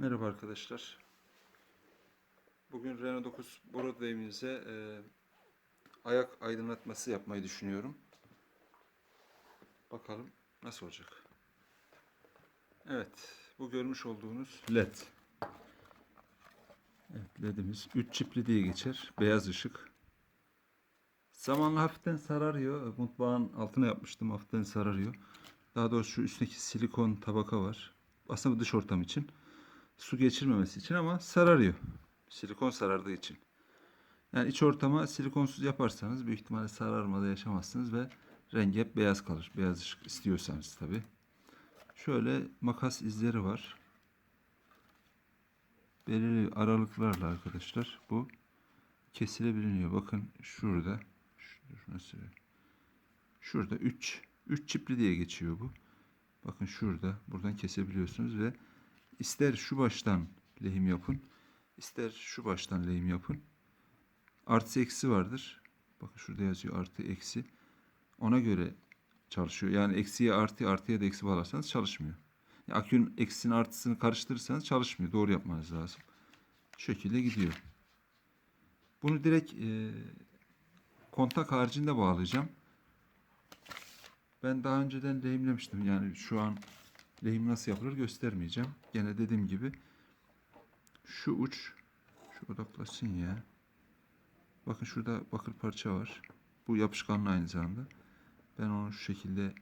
Merhaba arkadaşlar. Bugün Renault 9 Broadway'imize e, ayak aydınlatması yapmayı düşünüyorum. Bakalım nasıl olacak. Evet, bu görmüş olduğunuz LED. Evet, LED'imiz 3 çipli diye geçer. Beyaz ışık. Zamanla hafiften sararıyor. Mutfağın altına yapmıştım. Hafiften sararıyor. Daha doğrusu şu üstteki silikon tabaka var. Aslında dış ortam için su geçirmemesi için ama sararıyor. Silikon sarardığı için. Yani iç ortama silikonsuz yaparsanız büyük ihtimalle sararmada yaşamazsınız ve rengi hep beyaz kalır. Beyaz ışık istiyorsanız tabi. Şöyle makas izleri var. Belirli aralıklarla arkadaşlar bu kesilebiliyor. Bakın şurada. Şurası. Şurada 3 3 çipli diye geçiyor bu. Bakın şurada. Buradan kesebiliyorsunuz ve İster şu baştan lehim yapın, ister şu baştan lehim yapın. Artı eksi vardır. Bakın şurada yazıyor artı eksi. Ona göre çalışıyor. Yani eksiye artı artıya da eksi bağlarsanız çalışmıyor. Yani akünün eksisini artısını karıştırırsanız çalışmıyor. Doğru yapmanız lazım. Şu şekilde gidiyor. Bunu direkt e, kontak haricinde bağlayacağım. Ben daha önceden lehimlemiştim. Yani şu an lehim nasıl yapılır göstermeyeceğim. Gene dediğim gibi şu uç şu odaklasın ya. Bakın şurada bakır parça var. Bu yapışkanlı aynı zamanda. Ben onu şu şekilde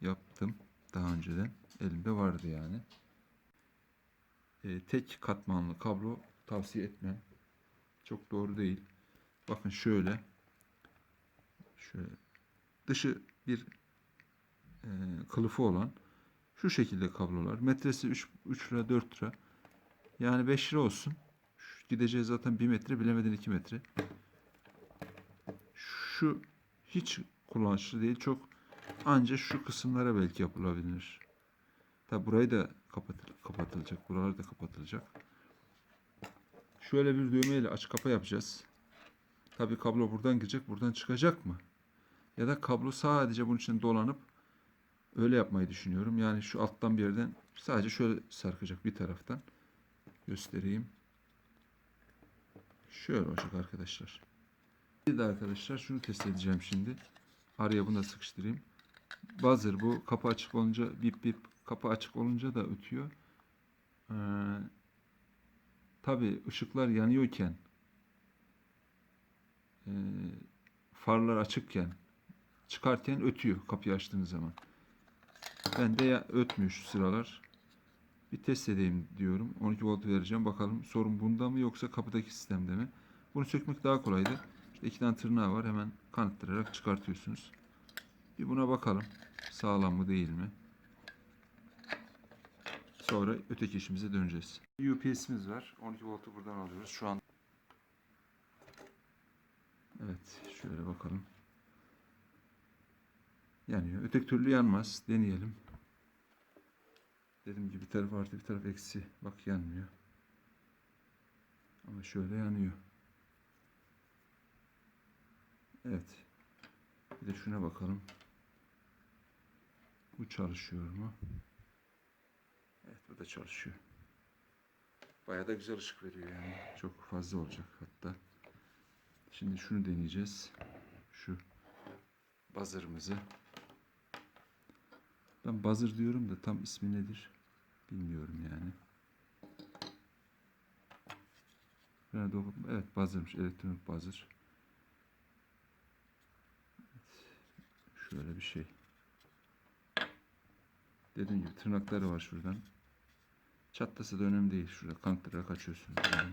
yaptım. Daha önceden elimde vardı yani. Ee, tek katmanlı kablo tavsiye etmem. Çok doğru değil. Bakın şöyle. Şöyle dışı bir e, kılıfı olan şu şekilde kablolar. Metresi 3, 3 lira 4 lira. Yani 5 lira olsun. Şu gideceği zaten 1 metre bilemedin 2 metre. Şu hiç kullanışlı değil. Çok anca şu kısımlara belki yapılabilir. Tabi burayı da kapatıl kapatılacak. Buralar da kapatılacak. Şöyle bir düğmeyle aç kapa yapacağız. Tabi kablo buradan girecek. Buradan çıkacak mı? Ya da kablo sadece bunun için dolanıp öyle yapmayı düşünüyorum. Yani şu alttan bir yerden sadece şöyle sarkacak bir taraftan. Göstereyim. Şöyle olacak arkadaşlar. Bir de arkadaşlar şunu test edeceğim şimdi. Araya bunu da sıkıştırayım. Buzzer bu kapı açık olunca bip bip kapı açık olunca da ötüyor. Ee, Tabi ışıklar yanıyorken e, farlar açıkken çıkarken ötüyor kapıyı açtığınız zaman. Ben de ötmüyor şu sıralar. Bir test edeyim diyorum. 12 volt vereceğim. Bakalım sorun bunda mı yoksa kapıdaki sistemde mi? Bunu sökmek daha kolaydı. İşte iki tane tırnağı var. Hemen kanıttırarak çıkartıyorsunuz. Bir buna bakalım. Sağlam mı değil mi? Sonra öteki işimize döneceğiz. UPS'imiz var. 12 voltu buradan alıyoruz. Şu an Evet, şöyle bakalım. Yanıyor. Öteki türlü yanmaz. Deneyelim. Dediğim gibi bir taraf artı bir taraf eksi. Bak yanmıyor. Ama şöyle yanıyor. Evet. Bir de şuna bakalım. Bu çalışıyor mu? Evet bu da çalışıyor. Bayağı da güzel ışık veriyor yani. Çok fazla olacak hatta. Şimdi şunu deneyeceğiz. Şu buzzer'ımızı. Ben buzzer diyorum da tam ismi nedir bilmiyorum yani. Evet buzzer'mış. Elektronik buzzer. Şöyle bir şey. Dediğim gibi tırnakları var şuradan. Çatlasa da önemli değil. Şurada kantırarak açıyorsunuz yani.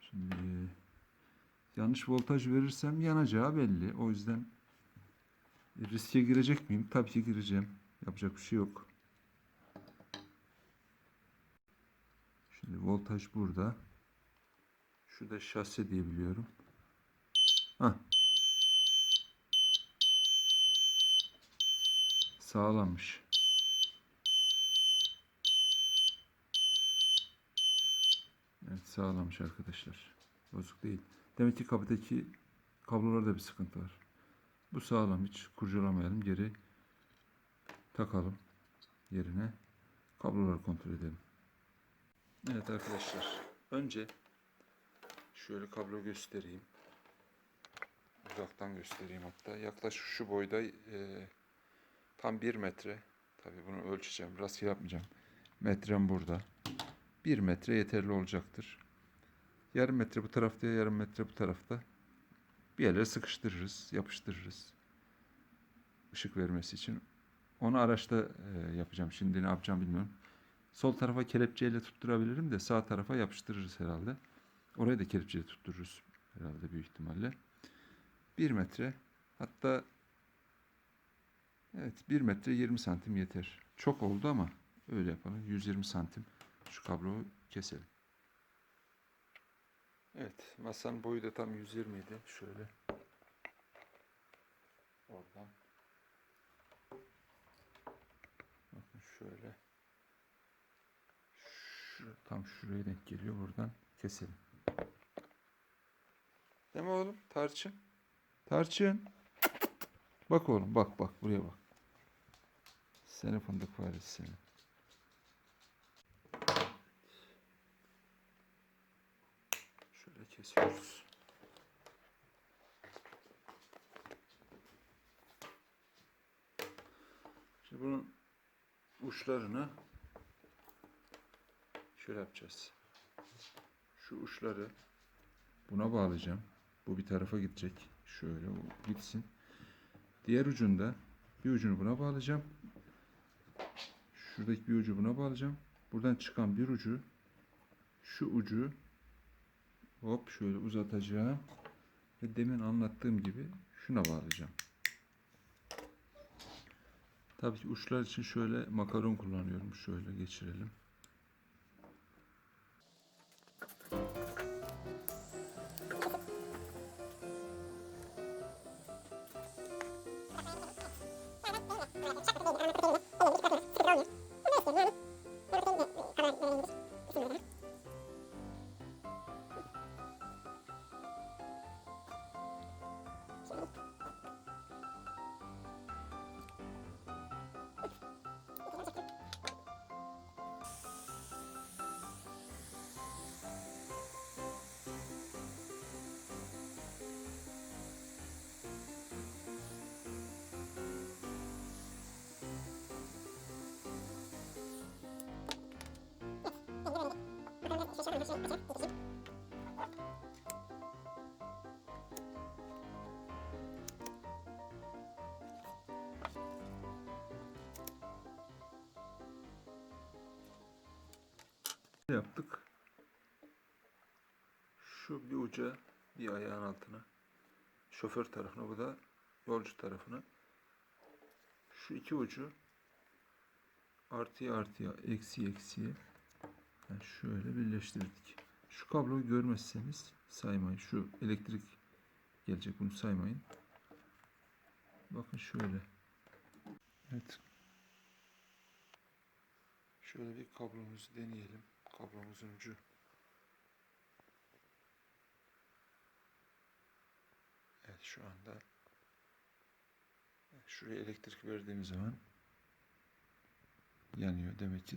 Şimdi yanlış voltaj verirsem yanacağı belli. O yüzden riske girecek miyim? Tabii ki gireceğim. Yapacak bir şey yok. Şimdi voltaj burada. Şu da şase diye biliyorum. Hah. Sağlammış. Evet sağlammış arkadaşlar. Bozuk değil. Demek ki kapıdaki kablolarda bir sıkıntı var. Bu sağlam hiç kurcalamayalım. Geri takalım yerine. Kabloları kontrol edelim. Evet arkadaşlar. Önce şöyle kablo göstereyim. Uzaktan göstereyim hatta. Yaklaşık şu boyda e, tam 1 metre. Tabii bunu ölçeceğim. Rastgele yapmayacağım. Metrem burada. 1 metre yeterli olacaktır. Yarım metre bu tarafta, yarım metre bu tarafta. Bir yerlere sıkıştırırız, yapıştırırız. Işık vermesi için. Onu araçta e, yapacağım. Şimdi ne yapacağım bilmiyorum. Sol tarafa kelepçeyle tutturabilirim de sağ tarafa yapıştırırız herhalde. Oraya da kelepçeyle tuttururuz herhalde büyük ihtimalle. 1 metre hatta evet 1 metre 20 santim yeter. Çok oldu ama öyle yapalım. 120 santim şu kabloyu keselim. Evet masanın boyu da tam 120 idi. Şöyle oradan bakın şöyle şu, tam şuraya denk geliyor. Buradan keselim. Değil mi oğlum? Tarçın. Tarçın. Bak oğlum bak bak buraya bak. Seni fındık faresi seni. Şöyle kesiyoruz. Şimdi bunun uçlarını şöyle yapacağız. Şu uçları buna bağlayacağım. Bu bir tarafa gidecek. Şöyle o gitsin. Diğer ucunda bir ucunu buna bağlayacağım. Şuradaki bir ucu buna bağlayacağım. Buradan çıkan bir ucu şu ucu hop şöyle uzatacağım ve demin anlattığım gibi şuna bağlayacağım. Tabii ki uçlar için şöyle makaron kullanıyorum. Şöyle geçirelim. Yaptık. Şu bir uca bir ayağın altına. Şoför tarafına bu da yolcu tarafına. Şu iki ucu artıya artıya eksi eksiye yani şöyle birleştirdik. Şu kabloyu görmezseniz saymayın. Şu elektrik gelecek bunu saymayın. Bakın şöyle. Evet. Şöyle bir kablomuzu deneyelim. Kablomuzun ucu. Evet şu anda şuraya elektrik verdiğimiz zaman yanıyor. Demek ki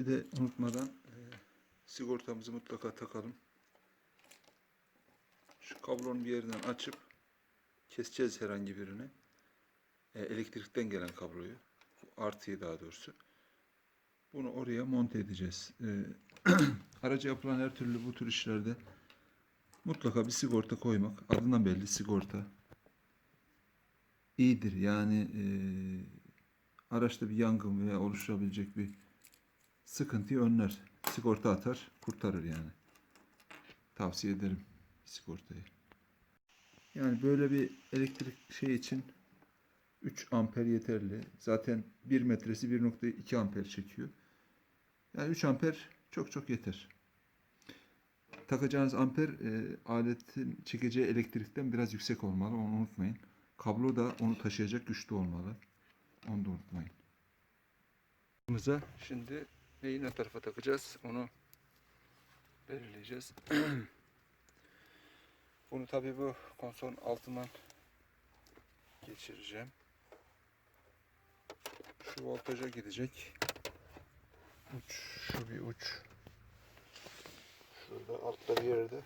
Bir de unutmadan e, sigortamızı mutlaka takalım. Şu kablonun bir yerinden açıp keseceğiz herhangi birini. E, elektrikten gelen kabloyu. Artıyı daha doğrusu. Bunu oraya monte edeceğiz. E, araca yapılan her türlü bu tür işlerde mutlaka bir sigorta koymak. Adından belli sigorta. iyidir. Yani e, araçta bir yangın veya oluşabilecek bir sıkıntıyı önler. Sigorta atar, kurtarır yani. Tavsiye ederim sigortayı. Yani böyle bir elektrik şey için 3 amper yeterli. Zaten 1 metresi 1.2 amper çekiyor. Yani 3 amper çok çok yeter. Takacağınız amper e, aletin çekeceği elektrikten biraz yüksek olmalı. Onu unutmayın. Kablo da onu taşıyacak güçlü olmalı. Onu da unutmayın. Şimdi neyi ne tarafa takacağız onu belirleyeceğiz. Bunu tabii bu konsolun altından geçireceğim. Şu voltaja gidecek. Uç, şu bir uç. Şurada altta bir yerde.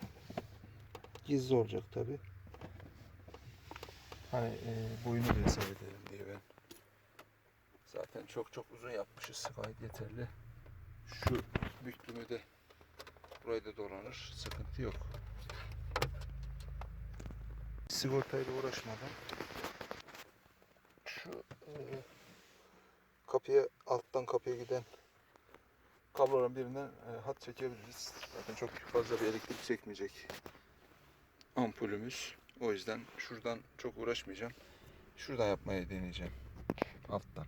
Gizli olacak tabii. Hani e, boyunu da hesap edelim diye ben. Zaten çok çok uzun yapmışız. Gayet yeterli. Şu büktümü de burayı da dolanır. Sıkıntı yok. Sigortayla uğraşmadan şu e, kapıya alttan kapıya giden kabloların birinden e, hat çekebiliriz. Zaten çok fazla bir elektrik çekmeyecek ampulümüz. O yüzden şuradan çok uğraşmayacağım. Şuradan yapmayı deneyeceğim. Alttan.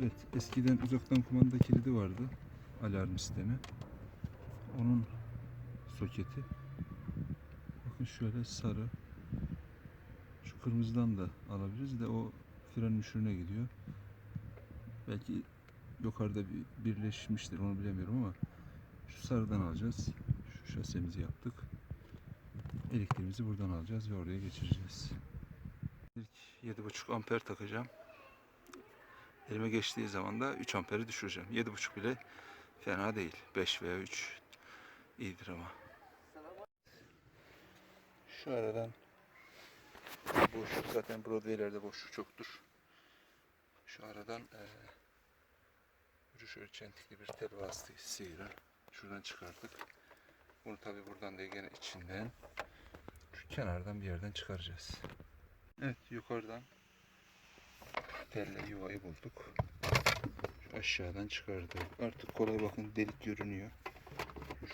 Evet, eskiden uzaktan kumanda kilidi vardı. Alarm sistemi. Onun soketi. Bakın şöyle sarı. Şu kırmızıdan da alabiliriz de o fren müşürüne gidiyor. Belki yukarıda bir birleşmiştir onu bilemiyorum ama şu sarıdan alacağız. Şu şasemizi yaptık. Elektriğimizi buradan alacağız ve oraya geçireceğiz. İlk 7.5 amper takacağım. Elime geçtiği zaman da 3 amperi düşüreceğim. 7.5 bile fena değil. 5 veya 3 iyidir ama. Şu aradan boşluk zaten Broadway'lerde boşluk çoktur. Şu aradan eee şöyle çentikli bir tel vasıtasıyla şuradan çıkardık. Bunu tabi buradan değil gene içinden şu kenardan bir yerden çıkaracağız. Evet yukarıdan telle yuvayı bulduk. Aşağıdan çıkardık. Artık kolay bakın delik görünüyor.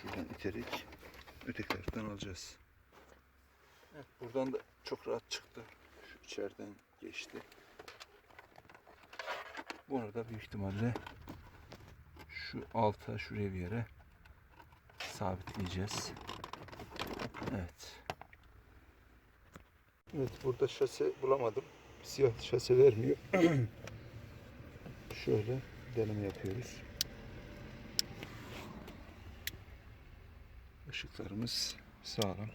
Şuradan iterek öteki taraftan alacağız. Evet, buradan da çok rahat çıktı. Şu içeriden geçti. Bunu da büyük ihtimalle şu alta şuraya bir yere sabitleyeceğiz. Evet. Evet burada şase bulamadım. Siyah şase vermiyor. Şöyle deneme yapıyoruz. Işıklarımız sağlam.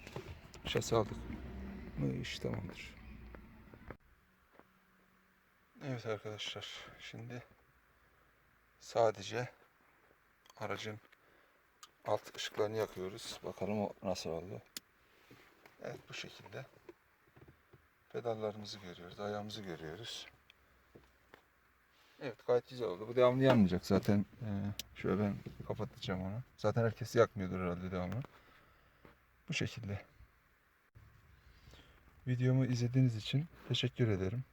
Şase aldık mı iş tamamdır. Evet arkadaşlar şimdi sadece aracın alt ışıklarını yakıyoruz. Bakalım o nasıl oldu. Evet bu şekilde. Pedallarımızı görüyoruz, ayağımızı görüyoruz. Evet gayet güzel oldu. Bu devamlı yanmayacak zaten. Ee, şöyle ben kapatacağım onu. Zaten herkes yakmıyordur herhalde devamlı. Bu şekilde. Videomu izlediğiniz için teşekkür ederim.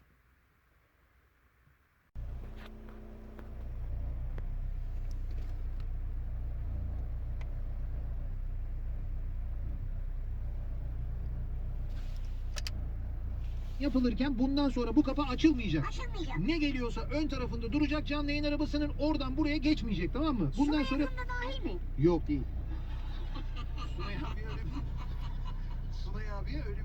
Yapılırken bundan sonra bu kapı açılmayacak. Açılmayacak. Ne geliyorsa ön tarafında duracak canlı yayın arabasının oradan buraya geçmeyecek tamam mı? Bundan sonra Bunda dahil mi? yok değil. Sunay abi öyle Sunay abiye öyle